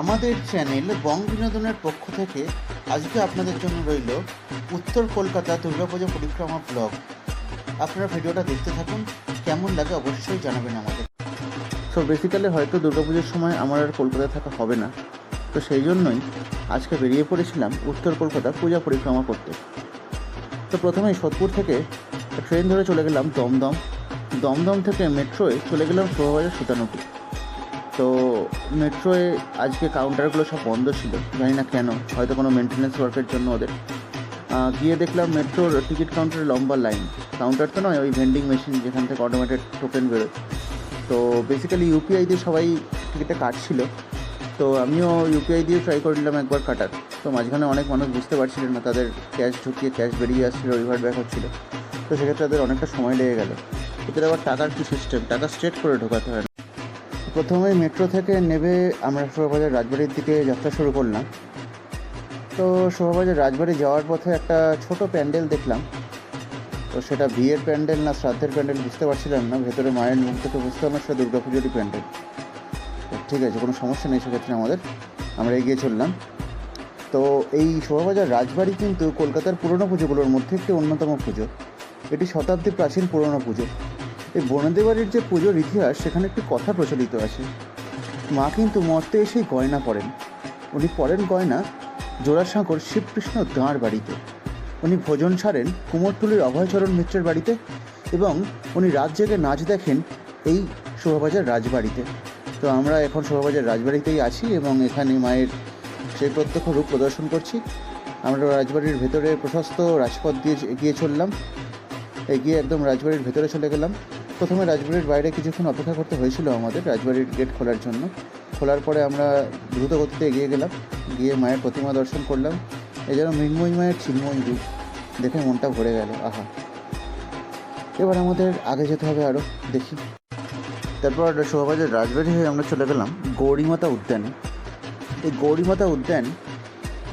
আমাদের চ্যানেল বং বিনোদনের পক্ষ থেকে আজকে আপনাদের জন্য রইল উত্তর কলকাতা দুর্গাপুজো পরিক্রমা ব্লগ আপনারা ভিডিওটা দেখতে থাকুন, কেমন লাগে অবশ্যই জানাবেন আমাদের। সো বেসিক্যালি হয়তো দুর্গাপুজোর সময় আমার আর কলকাতায় থাকা হবে না। তো সেই জন্যই আজকে বেরিয়ে পড়েছিলাম উত্তর কলকাতা পূজা পরিক্রমা করতে। তো প্রথমেই সোদপুর থেকে ট্রেন ধরে চলে গেলাম দমদম। দমদম থেকে মেট্রোয় চলে গেলাম শোভাবাজার সীতানগর। তো মেট্রোয়ে আজকে কাউন্টারগুলো সব বন্ধ ছিল, জানি না কেন, হয়তো কোনো মেনটেন্যান্স ওয়ার্কের জন্য ওদের। গিয়ে দেখলাম মেট্রোর টিকিট কাউন্টারে লম্বা লাইন কাউন্টার তো নয়, ওই ভেন্ডিং মেশিন যেখান থেকে অটোমেটেড টোকেন বেরোয়। তো বেসিক্যালি ইউপিআই দিয়ে সবাই টিকিটটা কাটছিল। তো আমিও ইউপিআই দিয়ে ট্রাই করে নিলাম একবার কাটার। তো মাঝখানে অনেক মানুষ বুঝতে পারছিলেন না, তাদের ক্যাশ ঢুকিয়ে ক্যাশ বেরিয়ে আসছিল রিভার্ট ব্যাক হচ্ছিল। তো সেক্ষেত্রে তাদের অনেকটা সময় লেগে গেল। এদের আবার টাকার কী সিস্টেম টাকা স্ট্রেট করে ঢোকাতে হয় প্রথমে মেট্রো থেকে নেবে আমরা শোভাবাজার রাজবাড়ির দিকে যাত্রা শুরু করলাম। তো শোভাবাজার রাজবাড়ি যাওয়ার পথে একটা ছোট প্যান্ডেল দেখলাম। তো সেটা বিয়ের প্যান্ডেল না শ্রাদ্ধের প্যান্ডেল বুঝতে পারছিলাম না, ভেতরে মায়ের মুখ থেকে বুঝতে পারলাম সেটা দুর্গাপুজোরই প্যান্ডেল। ঠিক আছে, কোনো সমস্যা নেই সেক্ষেত্রে আমাদের, আমরা এগিয়ে চললাম। তো এই শোভাবাজার রাজবাড়ি কিন্তু কলকাতার পুরনো পুজোগুলোর মধ্যে একটি অন্যতম পুজো। এটি শতাব্দী প্রাচীন পুরনো পুজো। এই বনদেবাড়ির যে পুজোর ইতিহাস, সেখানে একটি কথা প্রচলিত আছে। মা কিন্তু মর্তে এসেই গয়না পরেন। উনি পরেন গয়না জোড়াসাঁকর শিবকৃষ্ণ দাঁড় বাড়িতে। উনি ভোজন সারেন কুমোরটুলির অভয়চরণ মিত্রের বাড়িতে এবং উনি রাত জেগে নাচ দেখেন এই শোভাবাজার রাজবাড়িতে। তো আমরা এখন শোভাবাজার রাজবাড়িতেই আছি এবং এখানে মায়ের সেই প্রত্যক্ষ রূপ প্রদর্শন করছি। আমরা রাজবাড়ির ভেতরে প্রশস্ত রাজপথ দিয়ে এগিয়ে চললাম। এগিয়ে একদম রাজবাড়ির ভেতরে চলে গেলাম। প্রথমে রাজবাড়ির বাইরে কিছুক্ষণ অপেক্ষা করতে হয়েছিল আমাদের, রাজবাড়ির গেট খোলার জন্য। খোলার পরে আমরা দ্রুত গতিতে এগিয়ে গেলাম, গিয়ে মায়ের প্রতিমা দর্শন করলাম। যেন মৃন্ময়ী মায়ের চিন্ময়ী রূপ, দেখে মনটা ভরে গেল, আহা। এবার আমাদের আগে যেতে হবে আরও দেখি। তারপর শোভাবাজার রাজবাড়ি হয়ে আমরা চলে গেলাম গৌরীমাতা উদ্যানে। এই গৌরীমাতা উদ্যান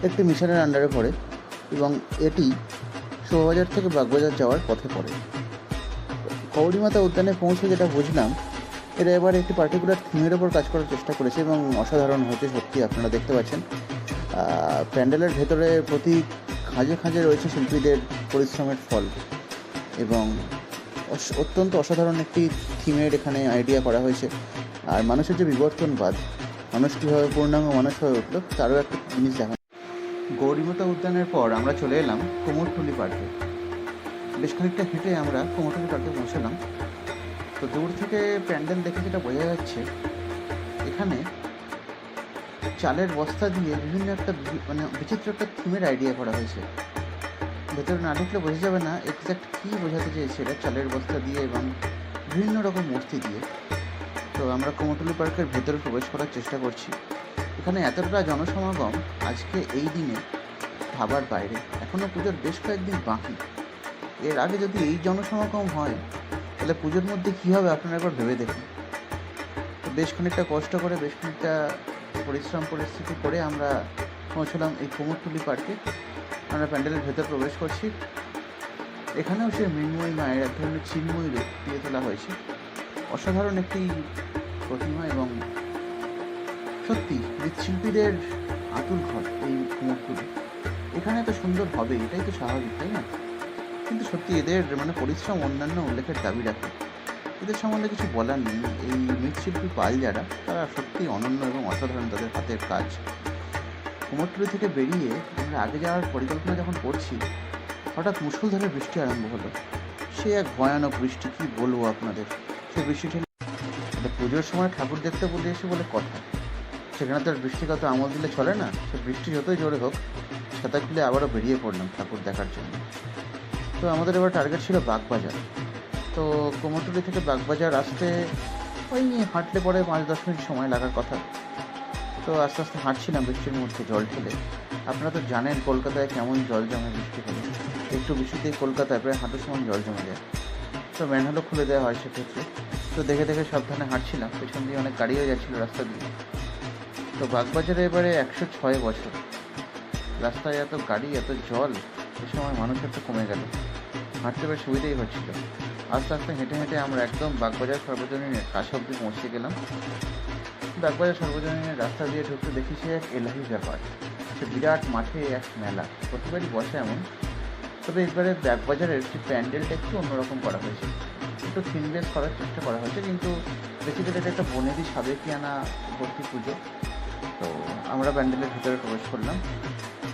একটি মিশনের আন্ডারে পড়ে এবং এটি শোভাবাজার থেকে বাগবাজার যাওয়ার পথে পড়ে। গৌরীমাতা উদ্যানে পৌঁছে যেটা বুঝলাম এরা এবার একটি পার্টিকুলার থিমের ওপর কাজ করার চেষ্টা করেছে এবং অসাধারণ হয়েছে, সত্যি আপনারা দেখতে পাচ্ছেন। প্যান্ডেলের ভেতরে প্রতি খাঁজে খাঁজে রয়েছে শিল্পীদের পরিশ্রমের ফল এবং অত্যন্ত অসাধারণ একটি থিমের এখানে আইডিয়া করা হয়েছে। আর মানুষের যে বিবর্তনবাদ, মানুষ কীভাবে পূর্ণাঙ্গ মানুষ হয়ে উঠল, তারও একটা জিনিস দেখা গৌরীমতা উদ্যানের পর আমরা চলে এলাম কুমোরটুলি পার্কে। বেশ খানিকটা হেঁটে আমরা কুমোরটুলি পার্কে পৌঁছলাম। তো দূর থেকে প্যান্ডেল দেখে যেটা বোঝা যাচ্ছে, এখানে চালের বস্তা দিয়ে বিভিন্ন একটা মানে বিচিত্র একটা থিমের আইডিয়া করা হয়েছে। ভেতরে না ঢুকলে বোঝা যাবে না এক্স্যাক্ট কী বোঝাতে চেয়েছে এটা চালের বস্তা দিয়ে এবং বিভিন্ন রকম মূর্তি দিয়ে। তো আমরা কুমোরটুলি পার্কের ভেতরে প্রবেশ করার চেষ্টা করছি। এখানে এতটা জনসমাগম আজকে এই দিনে ভাবার বাইরে। এখনও পুজোর বেশ কয়েকদিন বাকি। এর আগে যদি এই জনসমাগম হয়, তাহলে পুজোর মধ্যে কী হবে আপনারা একবার ভেবে দেখুন। বেশ খানিকটা কষ্ট করে, বেশ খানিকটা পরিশ্রম পরিস্থিতি করে আমরা পৌঁছলাম এই কুমোরটুলি পার্কে আমরা প্যান্ডেলের ভেতর প্রবেশ করছি। এখানেও সে মৃন্ময়ী মায়ের এক ধরনের চিন্ময়ী রূপ দিয়ে তোলা হয়েছে। অসাধারণ একটি প্রতিমা এবং সত্যি মৃৎশিল্পীদের আতুল ঘর এই কুমোরটুলি। এখানে এত সুন্দর হবে এটাই তো স্বাভাবিক, তাই না? কিন্তু সত্যি এদের মানে পরিশ্রম অন্যান্য উল্লেখের দাবি রাখে। এদের সম্বন্ধে কিছু বলার নেই। এই মৃৎশিল্পী পাল যারা, তারা সত্যি অনন্য এবং অসাধারণ তাদের হাতের কাজ। কুমোরটুলি থেকে বেরিয়ে আমরা আগে যাওয়ার পরিকল্পনা যখন করছি, হঠাৎ মুষলধারে বৃষ্টি আরম্ভ হলো। সে এক ভয়ানক বৃষ্টি, কি বলব আপনাদের? সে বৃষ্টিটা পুজোর সময় ঠাকুর দেখতে বলে এসে বলে কথা। সেখানে তো আর বৃষ্টিগত আমল দিলে চলে না। সে বৃষ্টি যতই জোরে হোক, ছাতা খুলে আবারও বেরিয়ে পড়লাম ঠাকুর দেখার জন্য। তো আমাদের এবার টার্গেট ছিল বাগবাজার। তো কোমরটুলি থেকে বাগবাজার আসতে ওই হাঁটলে পরে পাঁচ, দশ মিনিট সময় লাগার কথা। তো আস্তে আস্তে হাঁটছিলাম বৃষ্টির মধ্যে জল ঠেলে আপনারা তো জানেন কলকাতায় কেমন জল জমে বৃষ্টি হলে। একটু বৃষ্টিতেই কলকাতায় প্রায় হাঁটুর সমান জল জমে যায়। তো ম্যানহোলও খুলে দেওয়া হয় সেক্ষেত্রে। তো দেখে দেখে সাবধানে হাঁটছিলাম, পেছন দিয়ে অনেক গাড়িও যাচ্ছিল রাস্তা দিয়ে। তো বাগবাজারে এবারে একশো ছয় বছর। রাস্তায় এত গাড়ি, এত জল সে সময় মানুষ একটু কমে গেল। হাঁটতে বেশ সুবিধেই হচ্ছিল। আস্তে আস্তে হেঁটে হেঁটে আমরা একদম বাগবাজার সর্বজনীনের কাছে অব্দি পৌঁছে গেলাম। বাগবাজার সর্বজনীনের রাস্তা দিয়ে ঢুকতে দেখি সে এক এলাহি ব্যাপার। সে বিরাট মাঠে এক মেলা। প্রতিবারই বসে এমন। তবে এবারে ব্যাগবাজারের যে প্যান্ডেলটা একটু অন্যরকম করা হয়েছে। একটু থিনলেস করার চেষ্টা করা হয়েছে, কিন্তু বেসিক্যালি এটা একটা বনেদি সাবেকিয়ানা ভর্তি পুজো। তো আমরা প্যান্ডেলের ভিতরে প্রবেশ করলাম।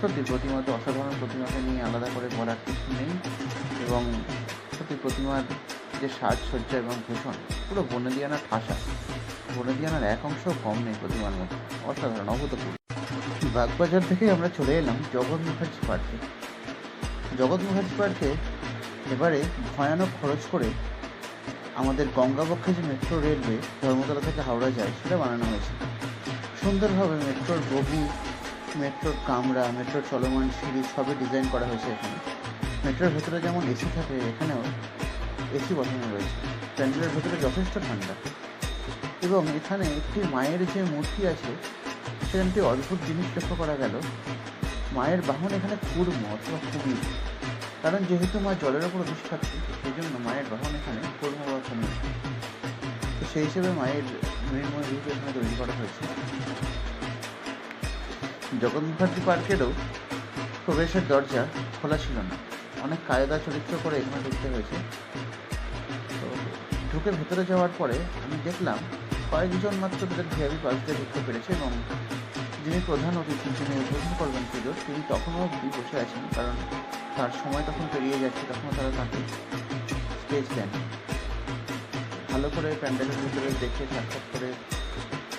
সত্যি প্রতিমা অসাধারণ প্রতিমাকে নিয়ে আলাদা করে বলার কিছু নেই। এবং সত্যি প্রতিমার যে সাজসজ্জা এবং ভূষণ, পুরো বনেদিয়ানা ঠাসা। বনেদিয়ানার এক অংশ কম নেই প্রতিমার মধ্যে, অসাধারণ, অভূতপূর্ব। বাগবাজার থেকে আমরা চলে এলাম জগৎ মুখার্জি পার্কে। জগৎ মুখার্জি পার্কে এবারে ভয়ানক খরচ করে আমাদের গঙ্গাবক্ষে যে মেট্রো রেলওয়ে ধর্মতলা থেকে হাওড়া যায়, সেটা বানানো হয়েছে। সুন্দরভাবে মেট্রোর বগি, মেট্রোর কামরা, মেট্রোর চলমান সিঁড়ি সবই ডিজাইন করা হয়েছে এখানে। মেট্রোর ভেতরে যেমন এসি থাকে, এখানেও এসি বসানো রয়েছে। প্যান্ডেলের ভেতরে যথেষ্ট ঠান্ডা। এবং এখানে একটি মায়ের যে মূর্তি আছে সেখানটি অদ্ভুত জিনিস লক্ষ্য করা গেল। মায়ের বাহন এখানে কুর্ম অথবা কুমির কারণ যেহেতু মা জলের ওপর অধিষ্ঠাত্রী, সেই জন্য মায়ের বাহন এখানে কুর্ম বা কুমির তো সেই হিসেবে মায়ের মৃন্ময় রূপ এখানে তৈরি করা হয়েছে। মুখার্জি পার্কেরও প্রবেশের দরজা খোলা ছিল না। অনেক কায়দা চরিত্র করে এখানে ঢুকতে হয়েছে। তো ঢুকে ভেতরে যাওয়ার পরে আমি দেখলাম কয়েকজন মাত্র তাদের ভিআইপি পাস দিয়ে ঢুকতে পেরেছে এবং যিনি প্রধান অতিথি, যিনি উদ্বোধন করবেন পুজোর, তিনি তখনও অবধি বসে আছেন কারণ তার সময় তখন পেরিয়ে যাচ্ছে, তখনও তারা তাকে স্টেজ দেন। ভালো করে প্যান্ডেলের ভিতরে দেখে, সাক্ষাৎ করে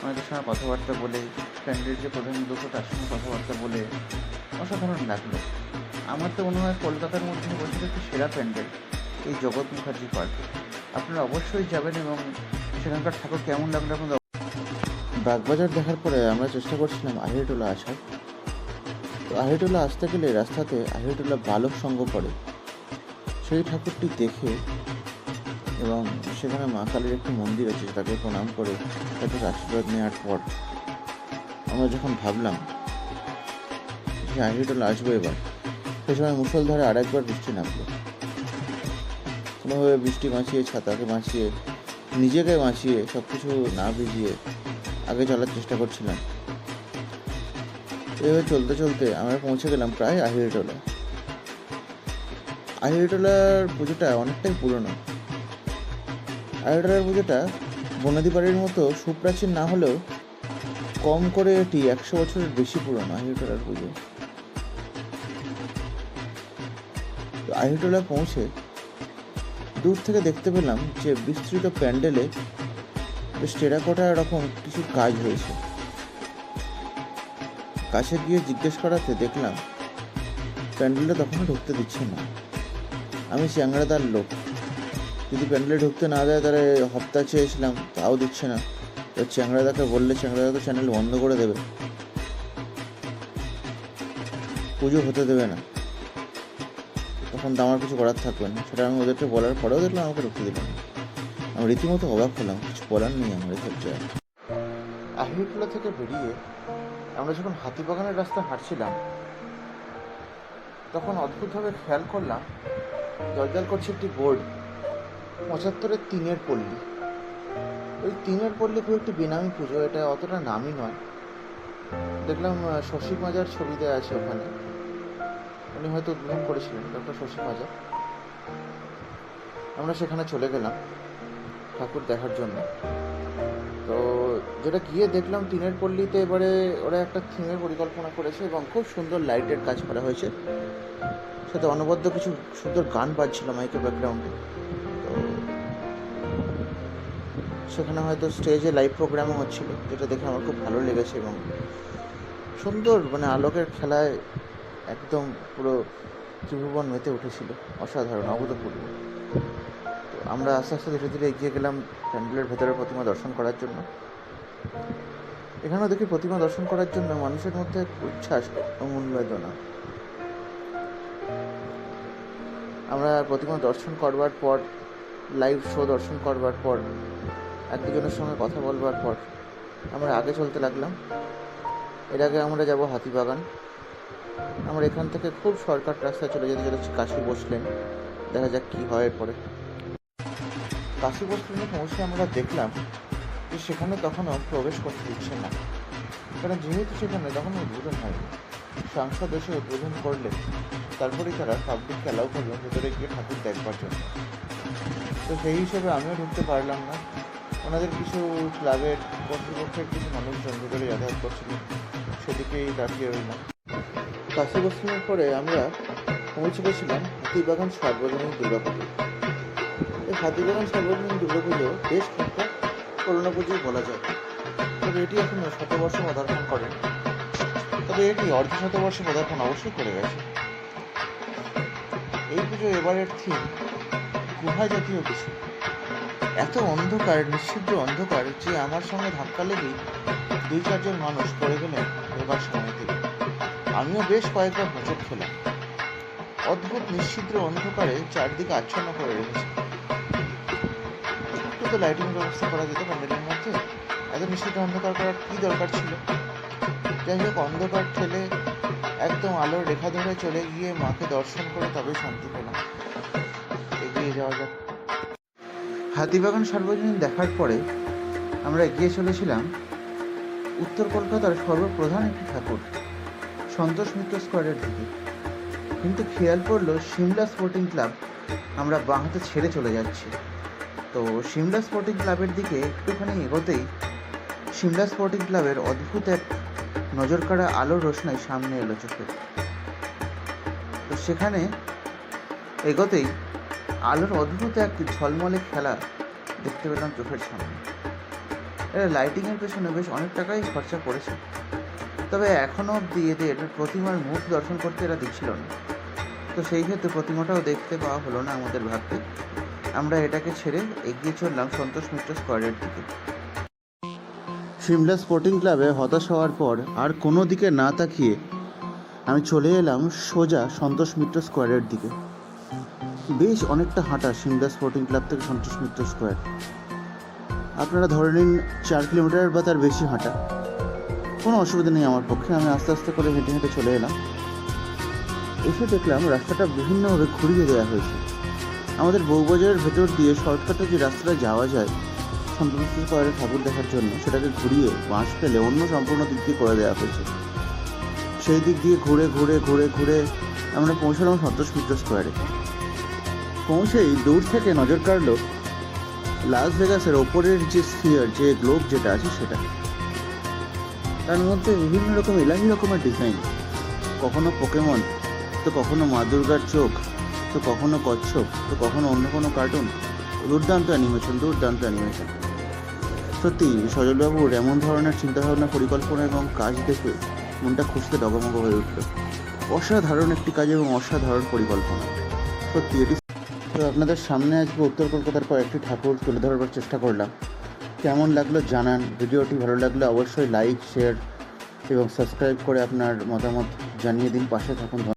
অনেকের সঙ্গে কথাবার্তা বলে, প্যান্ডেলের যে প্রধান উদ্যোগ তার সঙ্গে কথাবার্তা বলে অসাধারণ লাগল। আমার তো মনে হয় কলকাতার মধ্যে বলছিল একটি সেরা প্যান্ডেল, এই জগৎ মুখার্জি পার্ক। আপনারা অবশ্যই যাবেন এবং সেখানকার ঠাকুর কেমন লাগল আপনাদের বাগবাজার দেখার পরে আমরা চেষ্টা করছিলাম আহিরটোলা আসার। তো আহিরটোলা আসতে গেলে রাস্তাতে আহিরটোলা বালক সঙ্গ পড়ে। সেই ঠাকুরটি দেখে এবং সেখানে মা কালীর একটি মন্দির আছে, তাকে প্রণাম করে তাদের আশীর্বাদ নেওয়ার পর আমরা যখন ভাবলাম যে আহিরটোলা আসব এবার সেই সময় মুসলধারে আরেকবার বৃষ্টি নামলো। কোনোভাবে বৃষ্টি বাঁচিয়ে, ছাতাকে বাঁচিয়ে, নিজেকে বাঁচিয়ে সব কিছু না ভিজিয়ে আগে চলার চেষ্টা করছিলাম। এভাবে চলতে চলতে আমরা পৌঁছে গেলাম প্রায় আহিরিটোলা। আহিরিটোলার পুজোটা অনেকটাই পুরনো। আহিরিটোলার পুজোটা বনাদি বাড়ির মতো সুপ্রাচীন না হলেও কম করে এটি একশো বছরের বেশি পুরনো আহিরিটোলার পুজো। তো পৌঁছে দূর থেকে দেখতে পেলাম যে বিস্তৃত প্যান্ডেলে বেশ টেরাকোটা এরকম কিছু কাজ হয়েছে। কাছে গিয়ে জিজ্ঞেস করাতে দেখলাম প্যান্ডেলে তখনও ঢুকতে দিচ্ছে না। আমি চ্যাংড়াদার লোক। যদি প্যান্ডেলে ঢুকতে না দেয়, তাহলে হপ্তা চেয়েছিলাম তাও দিচ্ছে না। তো চ্যাংড়াদাকে বললে, চ্যাংড়াদা তো চ্যানেল বন্ধ করে দেবে। পুজো হতে দেবে না। তখন তো আমার কিছু করার থাকবে না। সেটা আমি ওদেরকে বলার পরেও দেখলাম আমাকে ঢুকতে দিলাম আমি রীতিমতো অবাক হলাম, কিছু বলার নেই আমার এক্ষেত্রে আহিরটোলা থেকে বেরিয়ে আমরা যখন হাতিবাগানের রাস্তা হাঁটছিলাম, তখন অদ্ভুতভাবে খেয়াল করলাম জলজল করছে একটি বোর্ড, পঁচাত্তরের তিনের পল্লী। ওই তিনের পল্লী খুব একটি বেনামি পুজো, এটা অতটা নামই নয়। দেখলাম শশী মাজার ছবি দেওয়া আছে ওখানে। উনি হয়তো উদ্বোধন করেছিলেন, ডক্টর শশী মাজার। আমরা সেখানে চলে গেলাম, ঠাকুর দেখার জন্য। তো যেটা গিয়ে দেখলাম তিনের পল্লীতে এবারে ওরা একটা থিমের পরিকল্পনা করেছে এবং খুব সুন্দর লাইটের কাজ করা হয়েছে। সাথে অনবদ্য কিছু সুন্দর গান বাজছিল মাইকের ব্যাকগ্রাউন্ডে। তো সেখানে হয়তো স্টেজে লাইভ প্রোগ্রামও হচ্ছিল, যেটা দেখে আমার খুব ভালো লেগেছে এবং সুন্দর মানে আলোকের খেলায় একদম পুরো ত্রিভুবন মেতে উঠেছিল, অসাধারণ, অভূতপূর্ব। তো আমরা আস্তে আস্তে ধীরে ধীরে এগিয়ে গেলাম প্যান্ডেলের ভেতরের প্রতিমা দর্শন করার জন্য। এখানেও দেখি প্রতিমা দর্শন করার জন্য মানুষের মধ্যে এক উচ্ছ্বাস এবং উন্বেদনা আমরা প্রতিমা দর্শন করবার পর লাইভ শো দর্শন করবার পর, এক দুজনের সঙ্গে কথা বলবার পর, আমরা আগে চলতে লাগলাম। এর আগে আমরা যাব হাতিবাগান। আমরা এখান থেকে খুব শর্টকাট রাস্তায় চলে যেতে চলেছি, কাশি বসলেন দেখা যাক কি হয় এরপরে। কাশি বসলেনে পৌঁছে আমরা দেখলাম যে সেখানে তখনও প্রবেশ করতে দিচ্ছে না। কারণ যেহেতু সেখানে তখন উদ্বোধন হয়নি, সাংসদ এসে উদ্বোধন করলে তারপরেই তারা পাবলিককে অ্যালাউ করবেন ভেতরে গিয়ে ঠাকুর দেখবার জন্য। তো সেই হিসেবে আমিও ঢুকতে পারলাম না। ওনাদের কিছু ক্লাবের কর্তৃপক্ষের কিছু মানুষজন ভেতরে যাতায়াত করছিলেন সেদিকেই তাকিয়ে রইলাম। কাশি বস্তির পরে আমরা পৌঁছে গেছিলাম হাতিবাগান সার্বজনীন দুর্গাপুজো। এই হাতিবাগান সার্বজনীন দুর্গাপুজো বেশ একটা করোনা পুজোই বলা যায়। তবে এটি এখনও শতবর্ষ পদার্পণ করেন তবে এটি অর্ধ শতবর্ষ পদার্পণ অবশ্যই করে গেছে। এই পুজো এবারের থিম গুহা জাতীয় কিছু। এত অন্ধকার নিশ্চিদ্র অন্ধকার যে আমার সঙ্গে ধাক্কা লেগেই দুই চারজন মানুষ পড়ে গেলেন এবার সময় থেকে আমিও বেশ কয়েকবার হোঁচট খেলাম অদ্ভুত নিশ্চিদ্র অন্ধকারে চারদিকে আচ্ছন্ন করে রেখেছে। একটু তো লাইটিং ব্যবস্থা করা যেত প্যান্ডেলের মধ্যে। এত নিশ্চিত অন্ধকার করার কি দরকার ছিল? যাই হোক, অন্ধকার ঠেলে একদম আলোর রেখা ধরে চলে গিয়ে মাকে দর্শন করে তবেই শান্তি পেলাম। এগিয়ে যাওয়া যাক। হাতিবাগান সার্বজনীন দেখার পরে আমরা এগিয়ে চলেছিলাম উত্তর কলকাতার সর্বপ্রধান একটি ঠাকুর। সন্তোষ মিত্র স্কোয়ারের দিকে। কিন্তু খেয়াল পড়ল সিমলা স্পোর্টিং ক্লাব আমরা বাঁ হাতে ছেড়ে চলে যাচ্ছি। তো সিমলা স্পোর্টিং ক্লাবের দিকে একটুখানি এগোতেই সিমলা স্পোর্টিং ক্লাবের অদ্ভুত এক নজর কাড়া আলোর রোশনাই সামনে এলো চোখে। তো সেখানে এগোতেই আলোর অদ্ভুত এক ঝলমলে খেলা দেখতে পেলাম চোখের সামনে। এরা লাইটিংয়ের পেছনে বেশ অনেক টাকাই খরচা করেছে তবে এখনও অবধি এদের প্রতিমার মুখ দর্শন করতে এরা দিচ্ছিল না। তো সেই ক্ষেত্রে প্রতিমাটাও দেখতে পাওয়া হলো না আমাদের ভাগ্যে। আমরা এটাকে ছেড়ে এগিয়ে চললাম সন্তোষ মিত্র স্কোয়ারের দিকে। সিমলা স্পোর্টিং ক্লাবে হতাশ হওয়ার পর আর কোনো দিকে না তাকিয়ে আমি চলে এলাম সোজা সন্তোষ মিত্র স্কোয়ারের দিকে। বেশ অনেকটা হাঁটা সিমলা স্পোর্টিং ক্লাব থেকে সন্তোষ মিত্র স্কোয়ার। আপনারা ধরে নিন চার কিলোমিটার বা তার বেশি হাঁটা। কোনো অসুবিধা নেই আমার পক্ষে। আমি আস্তে আস্তে করে হেঁটে হেঁটে চলে এলাম। এসে দেখলাম রাস্তাটা বিভিন্নভাবে ঘুরিয়ে দেওয়া হয়েছে। আমাদের বউবাজারের ভেতর দিয়ে শর্টকাটে যে রাস্তাটা যাওয়া যায়, সন্তোষ স্কোয়ারে ঠাকুর দেখার জন্য, সেটাকে ঘুরিয়ে বাঁশ ফেলে অন্য সম্পূর্ণ দিক দিয়ে করে দেওয়া হয়েছে। সেই দিক দিয়ে ঘুরে ঘুরে ঘুরে ঘুরে আমরা পৌঁছালাম সন্তোষ মিত্র স্কোয়ারে। পৌঁছেই দূর থেকে নজর কাড়লো লাস ভেগাসের ওপরের যে স্ফিয়ার, যে গ্লোব যেটা আছে সেটা। তার মধ্যে বিভিন্ন রকম এলাহি রকমের ডিজাইন কখনো পোকেমন তো কখনো মা দুর্গার চোখ, তো কখনো কচ্ছপ, তো কখনো অন্য কোনো কার্টুন দুর্দান্ত অ্যানিমেশন দুর্দান্ত অ্যানিমেশন সত্যি, সজলবাবুর এমন ধরনের চিন্তাভাবনা, পরিকল্পনা এবং কাজ দেখে মনটা খুশিতে ডগমগ হয়ে উঠল। অসাধারণ একটি কাজ এবং অসাধারণ পরিকল্পনা। সত্যি, এটি তো আপনাদের সামনে আজকে উত্তর কলকাতার কয়েকটি ঠাকুর তুলে ধরবার চেষ্টা করলাম। কেমন লাগল জানান। ভিডিওটি ভালো লাগলে অবশ্যই লাইক শেয়ার এবং সাবস্ক্রাইব করে আপনার মতামত জানিয়ে দিন। পাশে থাকুন।